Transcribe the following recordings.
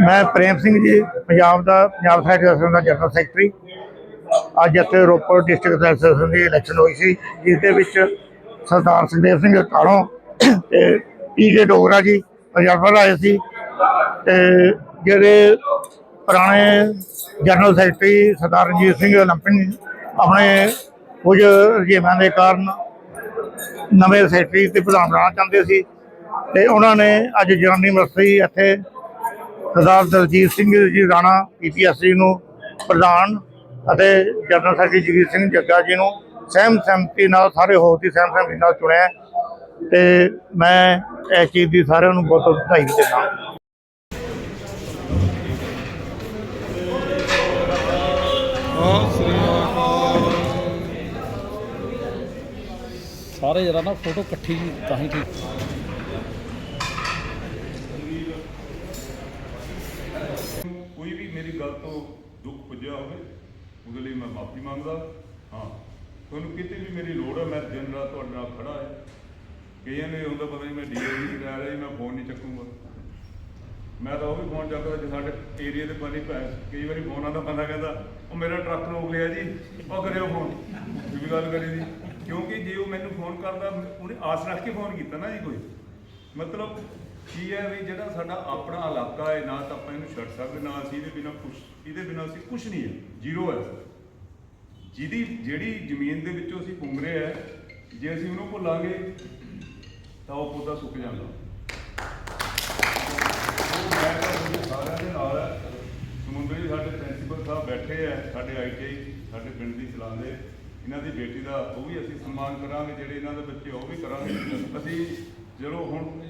ਮੈਂ ਪ੍ਰੇਮ ਸਿੰਘ ਜੀ, ਪੰਜਾਬ ਦਾ, ਪੰਜਾਬ ਸਾਹਿਤ ਐਸੋਸੀਏਸ਼ਨ ਦਾ ਜਨਰਲ ਸੈਕਟਰੀ ਅੱਜ ਇੱਥੇ ਰੋਪੜ ਡਿਸਟ੍ਰਿਕਟ ਐਸੋਸੀਏਸ਼ਨ ਦੀ ਇਲੈਕਸ਼ਨ ਹੋਈ ਸੀ ਜਿਸ ਦੇ ਵਿੱਚ ਸਰਦਾਰ ਸੁਖਦੇਵ ਸਿੰਘ ਕਾਲੋਂ ਤੇ ਪੀਕੇ ਡੋਗਰਾ ਜੀ, ਪੰਜਾਬ ਆਏ ਸੀ। ਤੇ ਜਿਹੜੇ ਪੁਰਾਣੇ general secretary Sardar Ranjit Singh Olympic ਆਪਣੇ ਕੁਝ ਰੁਝੇਵਿਆਂ ਦੇ ਕਾਰਨ ਨਵੇਂ ਸੈਕਟਰੀ ਤੇ ਪ੍ਰਧਾਨ ਬਣਾਉਣਾ ਚਾਹੁੰਦੇ ਸੀ। ਤੇ ਉਹਨਾਂ ਨੇ ਅੱਜ ਜਨਾਨੀ ਯੂਨੀਵਰਸਿਟੀ ਇੱਥੇ ਸਰਦਾਰ ਦਲਜੀਤ ਸਿੰਘ ਜੀ ਰਾਣਾ ਪੀਪੀਐਸਸੀ ਨੂੰ ਪ੍ਰਧਾਨ ਅਤੇ ਜਨਰਲ ਸੈਕਟਰੀ ਜਗੀਰ ਸਿੰਘ ਜੱਗਾ ਜੀ ਨੂੰ ਸਹਿਮ ਸਹਿਮਤੀ ਨਾਲ ਸਾਰੇ ਹੋਰ ਦੀ ਸਹਿਮ ਸਹਿਮਤੀ ਨਾਲ ਚੁਣਿਆ ਤੇ ਮੈਂ ਇਸ ਚੀਜ਼ ਦੀ ਸਾਰਿਆਂ ਨੂੰ ਬਹੁਤ ਵਧਾਈ ਦਿੰਦਾ ਸਾਰੇ ਜਰਾ ਨਾ ਫੋਟੋ ਇਕੱਠੀ ਤਾਂ ਹੀ ਠੀਕ ਕੋਈ ਵੀ ਮੇਰੀ ਗੱਲ ਤੋਂ ਦੁੱਖ ਪੁੱਜਿਆ ਹੋਵੇ, ਉਹਦੇ ਲਈ ਮੈਂ ਮਾਫੀ ਮੰਗਦਾ। ਹਾਂ, ਤੁਹਾਨੂੰ ਕਿਤੇ ਵੀ ਮੇਰੀ ਲੋੜ ਹੈ, ਮੈਂ ਦਿਨ ਰਾਤ ਤੁਹਾਡੇ ਨਾਲ ਖੜਾ ਹੈ। ਕਈਆਂ ਨੇ ਹੁੰਦਾ ਪਤਾ ਨਹੀਂ ਮੈਂ ਡੀਆਈ ਨਹੀਂ ਰਹਿ ਰਿਹਾ ਮੈਂ ਫੋਨ ਨਹੀਂ ਚੱਕੂਗਾ। ਮੈਂ ਤਾਂ ਉਹ ਵੀ ਫੋਨ ਚੱਕਦਾ ਜੇ ਸਾਡੇ ਏਰੀਆ ਦੇ ਪਾਣੀ ਪੈ ਕਈ ਵਾਰੀ ਫੋਨ ਆਉਂਦਾ, ਬੰਦਾ ਕਹਿੰਦਾ, ਉਹ ਮੇਰਾ ਟਰੱਕ ਰੋਕ ਲਿਆ ਜੀ, ਉਹ ਕਰਿਓ ਫੋਨ। ਇਹ ਵੀ ਗੱਲ ਕਰੀ ਦੀ। ਕਿਉਂਕਿ ਜੇ ਉਹ ਮੈਨੂੰ ਫੋਨ ਕਰਦਾ, ਉਹਨੇ ਆਸ ਰੱਖ ਕੇ ਫੋਨ ਕੀਤਾ ਨਾ ਜੀ ਕੋਈ। ਮਤਲਬ ਕੀ ਹੈ ਵੀ ਜਿਹੜਾ ਸਾਡਾ ਆਪਣਾ ਇਲਾਕਾ ਹੈ, ਨਾ ਤਾਂ ਆਪਾਂ ਇਹਨੂੰ ਛੱਡ ਸਕਦੇ, ਨਾ ਅਸੀਂ ਇਹਦੇ ਬਿਨਾ ਕੁਝ ਇਹਦੇ ਬਿਨਾ ਅਸੀਂ ਕੁਝ ਨਹੀਂ ਹੈ। ਜ਼ੀਰੋ ਹੈ। ਜਿਹਦੀ, ਜਿਹੜੀ ਜ਼ਮੀਨ ਦੇ ਵਿੱਚੋਂ ਅਸੀਂ ਘੁੰਮ ਰਹੇ ਆ ਜੇ ਅਸੀਂ ਉਹਨੂੰ ਭੁੱਲਾਂਗੇ, ਤਾਂ ਉਹ ਪੌਦਾ ਸੁੱਕ ਜਾਂਦਾ। ਉਹ ਮੈਂ ਤਾਂ ਤੁਹਾਡੇ ਸਾਰਿਆਂ ਦੇ ਨਾਲ ਹੈ। ਸਮੁੰਦਰੀ ਸਾਡੇ ਪ੍ਰਿੰਸੀਪਲ ਸਾਹਿਬ ਬੈਠੇ ਆ ਸਾਡੇ ਆਈਟੀਆਈ ਸਾਡੇ ਪਿੰਡ ਦੀ ਚਲਾਉਂਦੇ ਇਹਨਾਂ ਦੀ ਬੇਟੀ ਦਾ ਉਹ ਵੀ ਅਸੀਂ ਸਨਮਾਨ ਕਰਾਂਗੇ, ਜਿਹੜੇ ਇਹਨਾਂ ਦੇ ਬੱਚੇ ਉਹ ਵੀ ਕਰਾਂਗੇ। ਅਸੀਂ ਜਦੋਂ ਹੁਣ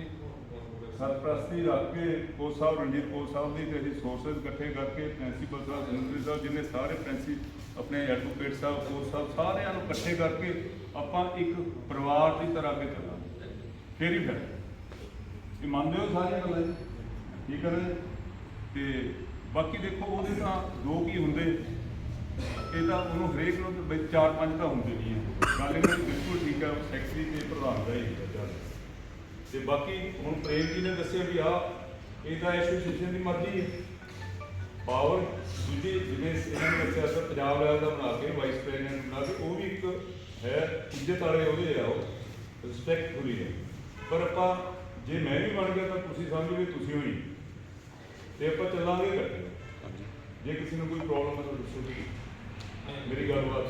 ਸਰਪ੍ਰਸਤੀ ਰੱਖ ਕੇ ਕੋਚ ਸਾਹਿਬ, ਰਣਜੀਤ ਕੋਚ ਸਾਹਿਬ ਦੀ ਤੇ ਅਸੀਂ ਸੋਰਸਸ ਇਕੱਠੇ ਕਰਕੇ ਪ੍ਰਿੰਸੀਪਲ ਸਾਹਿਬ ਸਮੁੰਦਰੀ ਸਾਹਿਬ, ਜਿੰਨੇ ਸਾਰੇ ਪ੍ਰਿੰਸੀ ਆਪਣੇ ਐਡਵੋਕੇਟ ਸਾਹਿਬ, ਕੋਚ ਸਾਹਿਬ ਸਾਰਿਆਂ ਨੂੰ ਇਕੱਠੇ ਕਰਕੇ ਆਪਾਂ ਇੱਕ ਪਰਿਵਾਰ ਦੀ ਤਰ੍ਹਾਂ ਅੱਗੇ ਚੱਲਾਂਗੇ। ਫੇਰ ਹੀ ਫਿਰ। ਇਹ ਮੰਨਦੇ ਹੋ ਸਾਰੀਆਂ ਗੱਲਾਂ ਠੀਕ ਹੈ ਨਾ ਤੇ ਬਾਕੀ ਦੇਖੋ, ਉਹਦੇ ਤਾਂ ਦੋ ਕੀ ਹੁੰਦੇ? ਇਹ ਤਾਂ ਉਹਨੂੰ ਹਰੇਕ ਨੂੰ ਚਾਰ ਪੰਜ ਤਾਂ ਹੁੰਦੇ ਨਹੀਂ ਹੈ ਗੱਲ ਇਹਨਾਂ ਬਿਲਕੁਲ ਠੀਕ ਹੈ, ਉਹ ਸੈਕਟਰੀ ਤੇ ਪ੍ਰਧਾਨ ਦਾ ਹੀ ਤੇ ਬਾਕੀ ਹੁਣ ਪ੍ਰੇਮ ਜੀ ਨੇ ਦੱਸਿਆ ਵੀ ਆ ਇਹ ਤਾਂ ਐਸੋਸੀਏਸ਼ਨ ਦੀ ਮਰਜ਼ੀ ਹੈ। ਪਾਵਰ ਦੂਜੀ ਜਿਵੇਂ ਇਹਨਾਂ ਨੇ ਦੱਸਿਆ ਸਰ ਪੰਜਾਬ ਲੈਵਲ ਦਾ ਬਣਾ ਕੇ ਵਾਈਸ ਪ੍ਰੈਜ਼ੀਡੈਂਟ ਬਣਾ ਕੇ ਉਹ ਵੀ ਇੱਕ ਹੈ ਇੱਜ਼ਤ ਵਾਲੇ ਉਹਦੇ ਆ ਉਹ ਰਿਸਪੈਕਟਫੁਲੀ ਹੈ। ਪਰ ਆਪਾਂ ਜੇ ਮੈਂ ਵੀ ਬਣ ਗਿਆ ਤਾਂ ਤੁਸੀਂ ਸਮਝੋ ਵੀ ਤੁਸੀਂ ਹੋਈ। ਤੇ ਆਪਾਂ ਚੱਲਾਂਗੇ ਇਕੱਠੇ ਜੇ ਕਿਸੇ ਨੂੰ ਕੋਈ ਪ੍ਰੋਬਲਮ ਹੈ ਤਾਂ ਦੱਸੋ ਜੀ। ਮੇਰੀ ਗੱਲਬਾਤ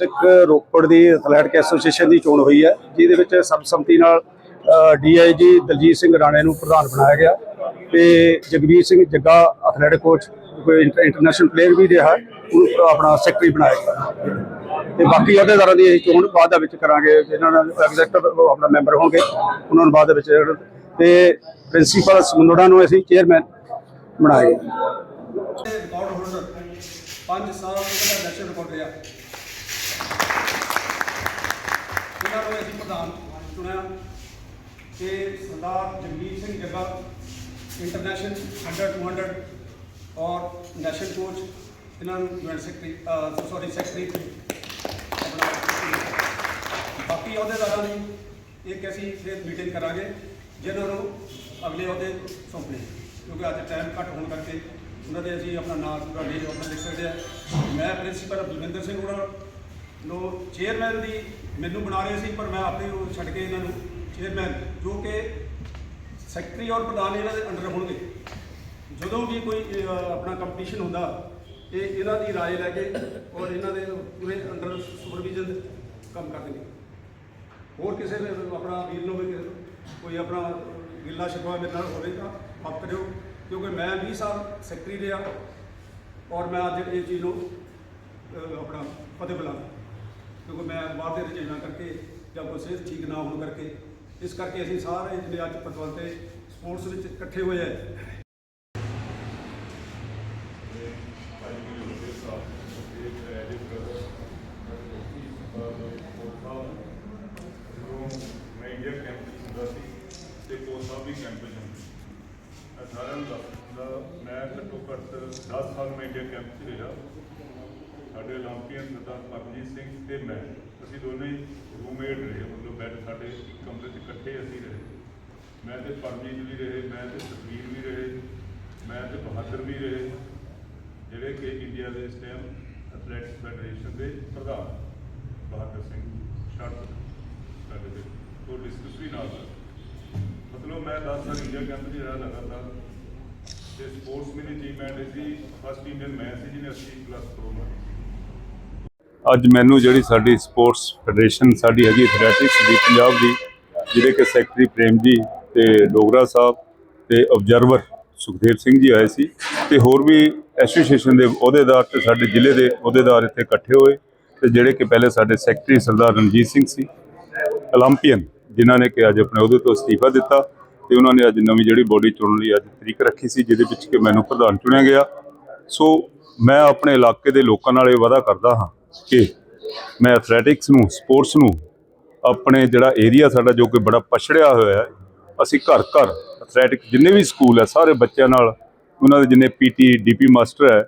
ਡਿਸਟ੍ਰਿਕਟ ਰੋਪੜ ਦੀ ਐਥਲੈਟਿਕ ਐਸੋਸੀਏਸ਼ਨ ਦੀ ਚੋਣ ਹੋਈ ਹੈ, ਜਿਹਦੇ ਵਿੱਚ ਸਰਬਸੰਮਤੀ ਨਾਲ ਡੀਆਈਜੀ ਦਲਜੀਤ ਸਿੰਘ ਰਾਣੇ ਨੂੰ ਪ੍ਰਧਾਨ ਬਣਾਇਆ ਗਿਆ ਤੇ ਜਗਵੀਰ ਸਿੰਘ ਜੱਗਾ ਐਥਲੈਟਿਕ ਕੋਚ, ਕੋਈ ਇੰਟਰਨੈਸ਼ਨਲ ਪਲੇਅਰ ਵੀ ਰਿਹਾ, ਉਹਨੂੰ ਆਪਣਾ ਸੈਕਟਰੀ ਬਣਾਇਆ ਗਿਆ। ਤੇ ਬਾਕੀ ਅਹੁਦੇਦਾਰਾਂ ਦੀ ਅਸੀਂ ਚੋਣ ਬਾਅਦ ਦੇ ਵਿੱਚ ਕਰਾਂਗੇ ਜਿਹਨਾਂ ਨਾਲ ਐਗਜ਼ੈਕਟਿਵ ਆਪਣਾ ਮੈਂਬਰ ਹੋਣਗੇ, ਉਹਨਾਂ ਨੂੰ ਬਾਅਦ ਦੇ ਵਿੱਚ ਤੇ ਪ੍ਰਿੰਸੀਪਲ ਸਮੁੰਦੜਾ ਨੂੰ ਅਸੀਂ ਚੇਅਰਮੈਨ ਬਣਾਇਆ ਗਿਆ। ਰਿਕਾਰਡ ਹੋਲਡਰ 5 ਸਾਲ ਤੋਂ ਪਹਿਲਾਂ ਰਿਕਾਰਡ ਰਿਹਾ। ਇਹਨਾਂ ਨੂੰ ਅਸੀਂ ਪ੍ਰਧਾਨ ਚੁਣਿਆ ਤੇ ਸਰਦਾਰ ਜਗਜੀਤ ਸਿੰਘ ਜੱਗਾ ਇੰਟਰਨੈਸ਼ਨਲ 100 200 ਔਰ ਨੈਸ਼ਨਲ ਕੋਚ ਇਹਨਾਂ ਨੂੰ ਜੁਆਇੰਟ ਸੈਕਟਰੀ ਸੌਰੀ ਸੈਕਟਰੀ ਬਾਕੀ ਅਹੁਦੇਦਾਰਾਂ ਦੀ ਇੱਕ ਅਸੀਂ ਫਿਰ ਮੀਟਿੰਗ ਕਰਾਂਗੇ ਜਿਹਨਾਂ ਨੂੰ ਅਗਲੇ ਅਹੁਦੇ ਸੌਂਪਣੇ ਕਿਉਂਕਿ ਅੱਜ ਟਾਈਮ ਘੱਟ ਹੋਣ ਕਰਕੇ ਉਹਨਾਂ ਦੇ ਅਸੀਂ ਆਪਣਾ ਨਾਮ ਪੂਰਾ ਨਹੀਂ ਆਪਣਾ ਲਿਖ ਸਕਦੇ ਆ ਮੈਂ ਪ੍ਰਿੰਸੀਪਲ ਬਲਵਿੰਦਰ ਸਿੰਘ ਉਹਨਾਂ ਨੂੰ ਚੇਅਰਮੈਨ ਦੀ ਮੈਨੂੰ ਬਣਾ ਰਹੇ ਸੀ, ਪਰ ਮੈਂ ਆਪੇ ਉਹ ਛੱਡ ਕੇ ਇਹਨਾਂ ਨੂੰ ਚੇਅਰਮੈਨ ਜੋ ਕਿ ਸੈਕਟਰੀ ਔਰ ਪ੍ਰਧਾਨ ਇਹਨਾਂ ਦੇ ਅੰਡਰ ਹੋਣਗੇ। ਜਦੋਂ ਵੀ ਕੋਈ ਆਪਣਾ ਕੰਪੀਟੀਸ਼ਨ ਹੁੰਦਾ, ਇਹ ਇਹਨਾਂ ਦੀ ਰਾਏ ਲੈ ਕੇ ਔਰ ਇਹਨਾਂ ਦੇ ਪੂਰੇ ਅੰਡਰ ਸੁਪਰਵਿਜ਼ਨ ਕੰਮ ਕਰਦੇ ਹੋਰ ਕਿਸੇ ਨੇ ਆਪਣਾ ਵੀਰ ਨੂੰ ਵੀ ਕੋਈ ਆਪਣਾ ਗਿੱਲਾ ਸ਼ਿਕਵਾ ਮੇਰੇ ਨਾਲ ਹੋਵੇਗਾ ਮਾਫ ਕਰਿਓ, ਕਿਉਂਕਿ ਮੈਂ 20 ਸਾਲ ਸੈਕਟਰੀ ਰਿਹਾ ਔਰ ਮੈਂ ਅੱਜ ਇਹ ਚੀਜ਼ ਨੂੰ ਆਪਣਾ ਫਤਿਹ ਬੁਲਾਉਂਦਾ। ਕਿਉਂਕਿ ਮੈਂ ਬਾਹਰ ਦੇ ਰੁਝੇਵਾਂ ਕਰਕੇ ਜਾਂ ਕੋਈ ਸਿਹਤ ਠੀਕ ਨਾ ਹੋਣ ਕਰਕੇ, ਇਸ ਕਰਕੇ ਅਸੀਂ ਸਾਰੇ ਜਿਹੜੇ ਅੱਜ ਪਤਵੰਤੇ ਸਪੋਰਟਸ ਵਿੱਚ ਇਕੱਠੇ ਹੋਏ ਆ। ਮੈਂ ਇੰਡੀਆ ਕੈਂਪ ਵਿੱਚ ਹੁੰਦਾ ਸੀ ਤੇ ਕੋਚ ਸਾਹਿਬ ਵੀ ਕੈਂਪ ਵਿੱਚ ਹੁੰਦੇ ਸੀ ਮੈਂ ਮੈਂ ਘੱਟੋ ਘੱਟ 10 ਸਾਲ ਮੈਂ ਇੰਡੀਆ ਕੈਂਪ 'ਚ ਰਿਹਾ। ਸਾਡੇ ਓਲੰਪੀਅਨ ਸਰਦਾਰ ਪਰਮਜੀਤ ਸਿੰਘ ਤੇ ਮੈਂ। ਅਸੀਂ ਦੋਨੇ ਰੂਮਮੇਟ ਰਹੇ, ਮਤਲਬ ਬੈੱਡ ਸਾਡੇ ਇੱਕ ਕਮਰੇ 'ਚ ਇਕੱਠੇ ਅਸੀਂ ਰਹੇ। ਮੈਂ ਤੇ ਪਰਮਜੀਤ ਵੀ ਰਹੇ, ਮੈਂ ਤੇ ਸੁਖਬੀਰ ਵੀ ਰਹੇ, ਮੈਂ ਤੇ ਬਹਾਦਰ ਵੀ ਰਹੇ, ਜਿਹੜੇ ਕਿ ਇੰਡੀਆ ਦੇ ਇਸ ਟਾਈਮ ਐਥਲੈਟਿਕਸ ਫੈਡਰੇਸ਼ਨ ਦੇ ਪ੍ਰਧਾਨ ਬਹਾਦਰ ਸਿੰਘ ਸ਼ਰਤ ਸਾਡੇ ਦੇ ਤੋਂ ਡਿਸਕਸ ਵੀ ਨਾਲ ਮਤਲਬ ਮੈਂ 10 ਸਾਲ ਇੰਡੀਆ ਕੈਂਪ ਜਿਹੜਾ ਲਗਾਤਾਰ। ਤੇ ਸਪੋਰਟਸ ਮੇਰੀ ਟੀਮ ਐਂਡ ਸੀ ਫਸਟ ਇੰਡੀਅਨ ਮੈਚ ਸੀ, ਜਿਹਨੇ 80 ਪਲੱਸ ਪ੍ਰੋ ਮਾਰੀ। ਅੱਜ ਮੈਨੂੰ ਜਿਹੜੀ ਸਾਡੀ ਸਪੋਰਟਸ ਫੈਡਰੇਸ਼ਨ, ਸਾਡੀ ਹੈਗੀ ਐਥਲੈਟਿਕਸ ਦੀ, ਪੰਜਾਬ ਦੀ, ਜਿਹੜੇ ਕਿ ਸੈਕਟਰੀ ਪ੍ਰੇਮ ਜੀ ਤੇ ਡੋਗਰਾ ਸਾਹਿਬ ਤੇ ਆਬਜ਼ਰਵਰ ਸੁਖਦੇਵ ਸਿੰਘ ਜੀ ਆਏ ਸੀ ਤੇ ਹੋਰ ਵੀ ਐਸੋਸੀਏਸ਼ਨ ਦੇ ਅਹੁਦੇਦਾਰ ਤੇ ਸਾਡੇ ਜ਼ਿਲ੍ਹੇ ਦੇ ਅਹੁਦੇਦਾਰ ਇੱਥੇ ਇਕੱਠੇ ਹੋਏ ਤੇ ਜਿਹੜੇ ਕਿ ਪਹਿਲੇ ਸਾਡੇ ਸੈਕਟਰੀ ਸਰਦਾਰ ਰਣਜੀਤ ਸਿੰਘ ਸੀ 올림픽ੀਅਨ ਜਿਨ੍ਹਾਂ ਨੇ ਕਿ ਅੱਜ ਆਪਣੇ ਅਹੁਦੇ ਤੋਂ ਅਸਤੀਫਾ ਦਿੱਤਾ ਤੇ ਉਹਨਾਂ ਨੇ ਅੱਜ ਨਵੀਂ ਜਿਹੜੀ ਬੋਡੀ ਚੁਣਨ ਲਈ ਅੱਜ ਤਰੀਕ ਰੱਖੀ ਸੀ, ਜਿਹਦੇ ਵਿੱਚ ਕਿ ਮੈਨੂੰ ਪ੍ਰਧਾਨ ਚੁਣਿਆ ਗਿਆ। ਸੋ ਮੈਂ ਆਪਣੇ ਇਲਾਕੇ ਦੇ ਲੋਕਾਂ ਨਾਲ ਇਹ ਵਾਅਦਾ ਕਰਦਾ ਹਾਂ ਕਿ ਮੈਂ ਐਥਲੈਟਿਕਸ ਨੂੰ ਸਪੋਰਟਸ ਨੂੰ, ਆਪਣੇ ਜਿਹੜਾ ਏਰੀਆ ਸਾਡਾ ਜੋ ਕਿ ਬੜਾ ਪਛੜਿਆ ਹੋਇਆ ਹੈ, ਅਸੀਂ ਘਰ ਘਰ ਐਥਲੈਟਿਕ ਜਿੰਨੇ ਵੀ ਸਕੂਲ ਹੈ, ਸਾਰੇ ਬੱਚਿਆਂ ਨਾਲ ਉਹਨਾਂ ਦੇ ਜਿੰਨੇ ਪੀਟੀ ਡੀਪੀ ਮਾਸਟਰ ਹੈ,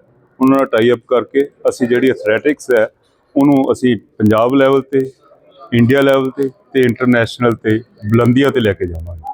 ਉਹਨਾਂ ਨਾਲ ਟਾਈ ਅਪ ਕਰਕੇ ਅਸੀਂ ਜਿਹੜੀ ਐਥਲੈਟਿਕਸ ਹੈ, ਉਹਨੂੰ ਅਸੀਂ ਪੰਜਾਬ ਲੈਵਲ ਤੇ ਇੰਡੀਆ ਲੈਵਲ ਤੇ ਤੇ ਇੰਟਰਨੈਸ਼ਨਲ ਤੇ, ਬੁਲੰਦੀਆਂ ਤੇ ਲੈ ਕੇ ਜਾਵਾਂਗੇ।